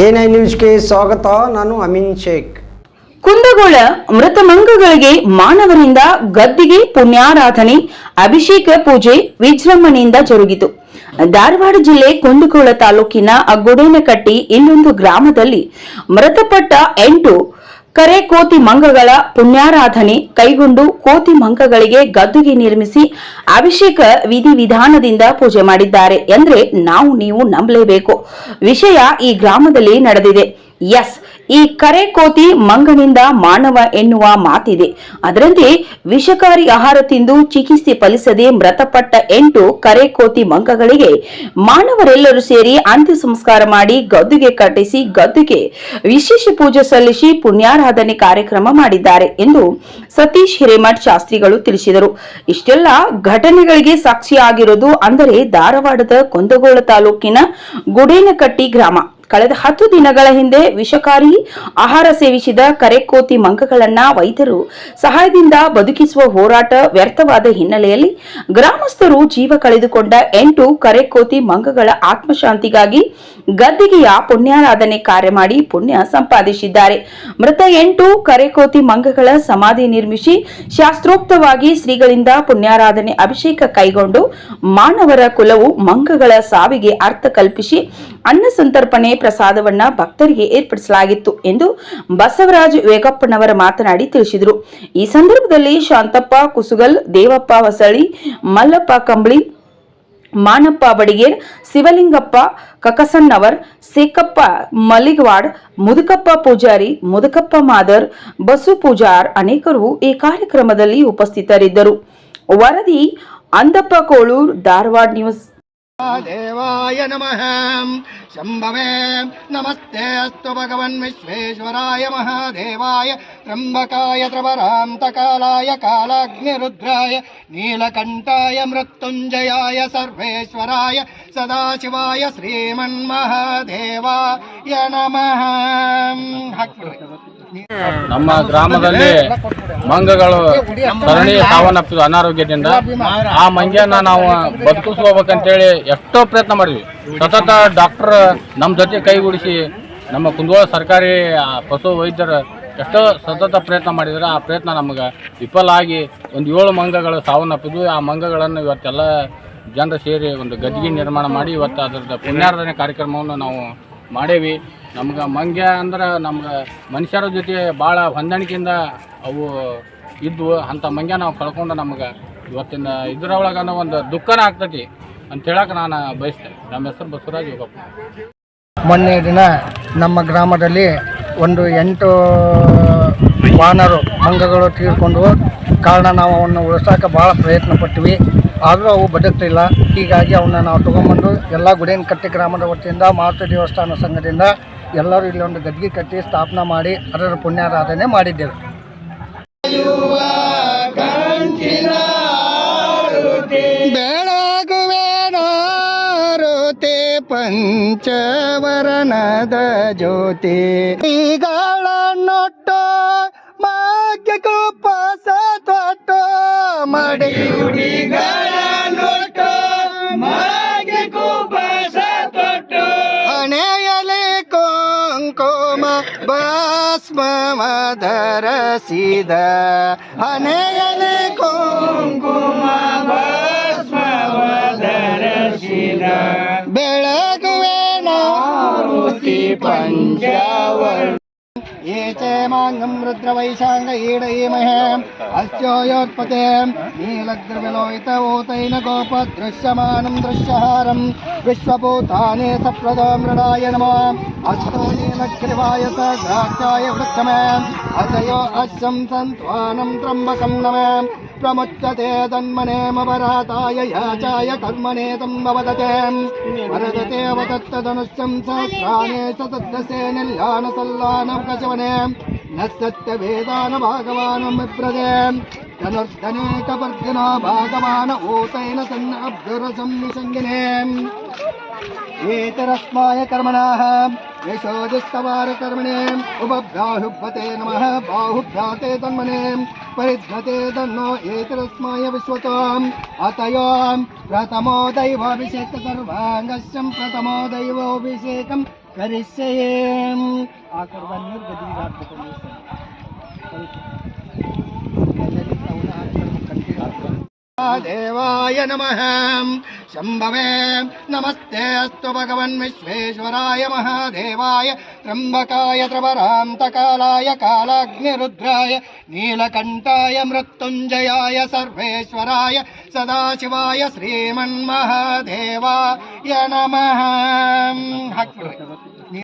I ನ್ಯೂಸ್ಗೆ ಸ್ವಾಗತ, ನಾನು ಅಮಿನ್ ಶೇಖ್. ಕುಂದಗೋಳ ಮೃತ ಮಂಗಗಳಿಗೆ ಮಾನವರಿಂದ ಗದ್ದಿಗೆ ಪುಣ್ಯಾರಾಧನೆ, ಅಭಿಷೇಕ ಪೂಜೆ ವಿಜೃಂಭಣೆಯಿಂದ ಜರುಗಿತು. ಧಾರವಾಡ ಜಿಲ್ಲೆ ಕುಂದಗೋಳ ತಾಲೂಕಿನ ಗುಡೇನಕಟ್ಟಿ ಇನ್ನೊಂದು ಗ್ರಾಮದಲ್ಲಿ ಮೃತಪಟ್ಟ ಎಂಟು ಕರೆ ಕೋತಿ ಮಂಗಗಳ ಪುಣ್ಯಾರಾಧನೆ ಕೈಗೊಂಡು ಕೋತಿ ಮಂಗಗಳಿಗೆ ಗದ್ದುಗೆ ನಿರ್ಮಿಸಿ ಅಭಿಷೇಕ ವಿಧಿವಿಧಾನದಿಂದ ಪೂಜೆ ಮಾಡಿದ್ದಾರೆ ಎಂದ್ರೆ ನಾವು ನೀವು ನಂಬಲೇಬೇಕು. ವಿಷಯ ಈ ಗ್ರಾಮದಲ್ಲಿ ನಡೆದಿದೆ. ಎಸ್ ಈ ಕರೆ ಕೋತಿ ಮಂಗನಿಂದ ಮಾನವ ಎನ್ನುವ ಮಾತಿದೆ. ಅದರಂತೆ ವಿಷಕಾರಿ ಆಹಾರ ತಿಂದು ಚಿಕಿತ್ಸೆ ಫಲಿಸದೆ ಮೃತಪಟ್ಟ ಎಂಟು ಕರೆ ಕೋತಿ ಮಂಗಗಳಿಗೆ ಮಾನವರೆಲ್ಲರೂ ಸೇರಿ ಅಂತ್ಯ ಸಂಸ್ಕಾರ ಮಾಡಿ ಗದ್ದುಗೆ ಕಟ್ಟಿಸಿ ಗದ್ದುಗೆ ವಿಶೇಷ ಪೂಜೆ ಸಲ್ಲಿಸಿ ಪುಣ್ಯಾರಾಧನೆ ಕಾರ್ಯಕ್ರಮ ಮಾಡಿದ್ದಾರೆ ಎಂದು ಸತೀಶ್ ಹಿರೇಮಠ್ ಶಾಸ್ತ್ರಿಗಳು ತಿಳಿಸಿದರು. ಇಷ್ಟೆಲ್ಲ ಘಟನೆಗಳಿಗೆ ಸಾಕ್ಷಿಯಾಗಿರೋದು ಅಂದರೆ ಧಾರವಾಡದ ಕುಂದಗೋಳ ತಾಲೂಕಿನ ಗುಡೇನಕಟ್ಟಿ ಗ್ರಾಮ. ಕಳೆದ ಹತ್ತು ದಿನಗಳ ಹಿಂದೆ ವಿಷಕಾರಿ ಆಹಾರ ಸೇವಿಸಿದ ಕರೆಕೋತಿ ಮಂಕಗಳನ್ನ ವೈದ್ಯರು ಸಹಾಯದಿಂದ ಬದುಕಿಸುವ ಹೋರಾಟ ವ್ಯರ್ಥವಾದ ಹಿನ್ನೆಲೆಯಲ್ಲಿ ಗ್ರಾಮಸ್ಥರು ಜೀವ ಕಳೆದುಕೊಂಡ ಎಂಟು ಕರೆಕೋತಿ ಮಂಗಗಳ ಆತ್ಮಶಾಂತಿಗಾಗಿ ಗದ್ದಿಗೆಯ ಪುಣ್ಯಾರಾಧನೆ ಕಾರ್ಯ ಮಾಡಿ ಪುಣ್ಯ ಸಂಪಾದಿಸಿದ್ದಾರೆ. ಮೃತ ಎಂಟು ಕರೆಕೋತಿ ಮಂಗಗಳ ಸಮಾಧಿ ನಿರ್ಮಿಸಿ ಶಾಸ್ತ್ರೋಕ್ತವಾಗಿ ಶ್ರೀಗಳಿಂದ ಪುಣ್ಯಾರಾಧನೆ ಅಭಿಷೇಕ ಕೈಗೊಂಡು ಮಾನವರ ಕುಲವು ಮಂಗಗಳ ಸಾವಿಗೆ ಅರ್ಥ ಕಲ್ಪಿಸಿ ಅನ್ನ ಸಂತರ್ಪಣೆ ಪ್ರಸಾದವನ್ನ ಭಕ್ತರಿಗೆ ಏರ್ಪಡಿಸಲಾಗಿತ್ತು ಎಂದು ಬಸವರಾಜ್ ವೇಗಪ್ಪನವರ ಮಾತನಾಡಿ ತಿಳಿಸಿದರು. ಈ ಸಂದರ್ಭದಲ್ಲಿ ಶಾಂತಪ್ಪ ಕುಸುಗಲ್, ದೇವಪ್ಪ ಹೊಸಳಿ ಮಲ್ಲಪ್ಪ ಕಂಬಳಿ ಮಾನಪ್ಪ ಬಡಿಗೇರ್ ಶಿವಲಿಂಗಪ್ಪ, ಕಕಸನ್ನವರ್, ಸೇಕಪ್ಪ ಮಲ್ಲಿಗವಾಡ್ ಮುದುಕಪ್ಪ ಪೂಜಾರಿ, ಮುದುಕಪ್ಪ ಮಾದರ್, ಬಸು ಪೂಜಾರ್ ಅನೇಕರು ಈ ಕಾರ್ಯಕ್ರಮದಲ್ಲಿ ಉಪಸ್ಥಿತರಿದ್ದರು. ವರದಿ, ಅಂದಪ್ಪ ಕೋಳೂರ್, ಧಾರವಾಡ ನ್ಯೂಸ್. దేవాయ నమ. శంభవే. నమస్తేస్తు భగవన్ విశ్వేశ్వరాయ మహాదేవాయ. త్రంబకాయ త్రవరాంతకాలాయ కాలాగ్నిరుద్రాయ. నీలకంఠాయ మృత్యుంజయాయ సర్వేశ్వరాయ. సదాశివాయ శ్రీమన్మహాదేవాయ నమ. ನಮ್ಮ ಗ್ರಾಮದಲ್ಲಿ ಮಂಗಗಳು ಸರಣಿ ಸಾವನ್ನಪ್ಪಿದ್ವು ಅನಾರೋಗ್ಯದಿಂದ ಆ ಮಂಗ್ಯನ ನಾವು ಬದುಕಿಸ್ಕೋಬೇಕಂತೇಳಿ ಎಷ್ಟೋ ಪ್ರಯತ್ನ ಮಾಡಿದ್ವಿ. ಸತತ ಡಾಕ್ಟರ್ ನಮ್ಮ ಜೊತೆ ಕೈಗೂಡಿಸಿ ನಮ್ಮ ಕುಂದಗೋಳ ಸರ್ಕಾರಿ ಪಶು ವೈದ್ಯರು ಎಷ್ಟೋ ಸತತ ಪ್ರಯತ್ನ ಮಾಡಿದ್ರೆ ಆ ಪ್ರಯತ್ನ ನಮಗೆ ವಿಫಲ ಆಗಿ ಒಂದು ಏಳು ಮಂಗಗಳು ಸಾವನ್ನಪ್ಪಿದ್ವು. ಆ ಮಂಗಗಳನ್ನು ಇವತ್ತೆಲ್ಲ ಜನರು ಸೇರಿ ಒಂದು ಗದ್ದಿಗೆ ನಿರ್ಮಾಣ ಮಾಡಿ ಇವತ್ತು ಅದರದ ಪುಣ್ಯಾರ್ಧನೆ ಕಾರ್ಯಕ್ರಮವನ್ನು ನಾವು ಮಾಡೇವಿ. ನಮ್ಗೆ ಮಂಗ್ಯ ಅಂದ್ರೆ ನಮ್ಗೆ ಮನುಷ್ಯರ ಜೊತೆ ಭಾಳ ಹೊಂದಾಣಿಕೆಯಿಂದ ಅವು ಇದ್ವು. ಅಂಥ ಮಂಗ್ಯ ನಾವು ಕಳ್ಕೊಂಡು ನಮ್ಗೆ ಇವತ್ತಿನ ಇದರೊಳಗೆ ಒಂದು ದುಃಖನ ಆಗ್ತೈತಿ ಅಂತ ಹೇಳಕ್ಕೆ ನಾನು ಬಯಸ್ತೇನೆ. ನಮ್ಮ ಹೆಸರು ಬಸವರಾಜ್ ಯೋಗಪ್ಪ. ಮೊನ್ನೆ ದಿನ ನಮ್ಮ ಗ್ರಾಮದಲ್ಲಿ ಒಂದು ಎಂಟು ವಾನರು ಮಂಗಗಳು ತೀರ್ಕೊಂಡು ಕಾರಣ ನಾವು ಅವನ್ನು ಉಳಿಸೋಕೆ ಭಾಳ ಪ್ರಯತ್ನ ಪಟ್ವಿ ಆದರೂ ಅವು ಬದುಕ್ತಿಲ್ಲ. ಹೀಗಾಗಿ ಅವನ್ನ ನಾವು ತೊಗೊಂಬಂದು ಎಲ್ಲ ಗುಡೇನ್ ಕಟ್ಟಿ ಗ್ರಾಮದ ವತಿಯಿಂದ ಮಾರುತಿ ದೇವಸ್ಥಾನ ಸಂಘದಿಂದ ಎಲ್ಲರೂ ಇಲ್ಲಿ ಒಂದು ಗದ್ಗೆ ಕಟ್ಟಿ ಸ್ಥಾಪನೆ ಮಾಡಿ ಅದರ ಪುಣ್ಯಾರಾಧನೆ ಮಾಡಿದ್ದೇವೆ. ಪಂಚವರನದ ಜ್ಯೋತಿ. ಈಗಳನ್ನೊಟ್ಟು ಮಾಗ್ಯ ಕೋಪ ತೊಟ್ಟು ಮಡಿ. ಕುಂಕುಮ ಭಸ್ಮ ಧರಸಿದ ಹಣೆಯಲೆ ಕುಂಕುಮ ಭಸ್ಮ ಬೆಳಗುವೆ ನಾರುತಿ ಪಂಚವರ್ಣ ङ्गं रुद्रवैशाङ्ग ईडयीमहे अस्यो योत्पते नीलद्रविलोहित ऊतैन गोप दृश्यमानं दृश्यहारं। विश्वभूतानि सप्रदो मृणाय नमः। अशो नीलश्रिवाय स्याय अजयो अशं सन्त्वानं द्रम्बसं नमे। प्रमुच्यते तन्मने मपराताय याचाय कर्मणे तं भवदते वरदते वदत्तदनुष्यं सहस्राणे सतद्दशे निर्यानसल्लानकशवने न सत्यवेदान भागवानं विप्रदे धनुर्धनेकवर्धिना भागवान ऊतैन सन्नब्धुरसं निसङ्गिने एतरस्माय कर्मणाः यशोदिस्तवारकर्मणे उपभ्याहुभ्यते नमः बाहुभ्याते तन्मने। परिद्धते दो एतरस्मय विश्वताम् अतयो प्रथमो दैवाभिषेक सर्वाङ्गस्यम् प्रथमो दैवाभिषेकर्वाङ्गेकं करिष्ये देवाय नमः। शम्भवे नमस्ते अस्तु भगवन्विश्वेश्वराय महादेवाय। त्र्यम्बकाय त्रिपरान्तकालाय कालाग्निरुद्राय। नीलकण्ठाय मृत्युञ्जयाय सर्वेश्वराय। सदाशिवाय श्रीमन्महादेवाय नमः।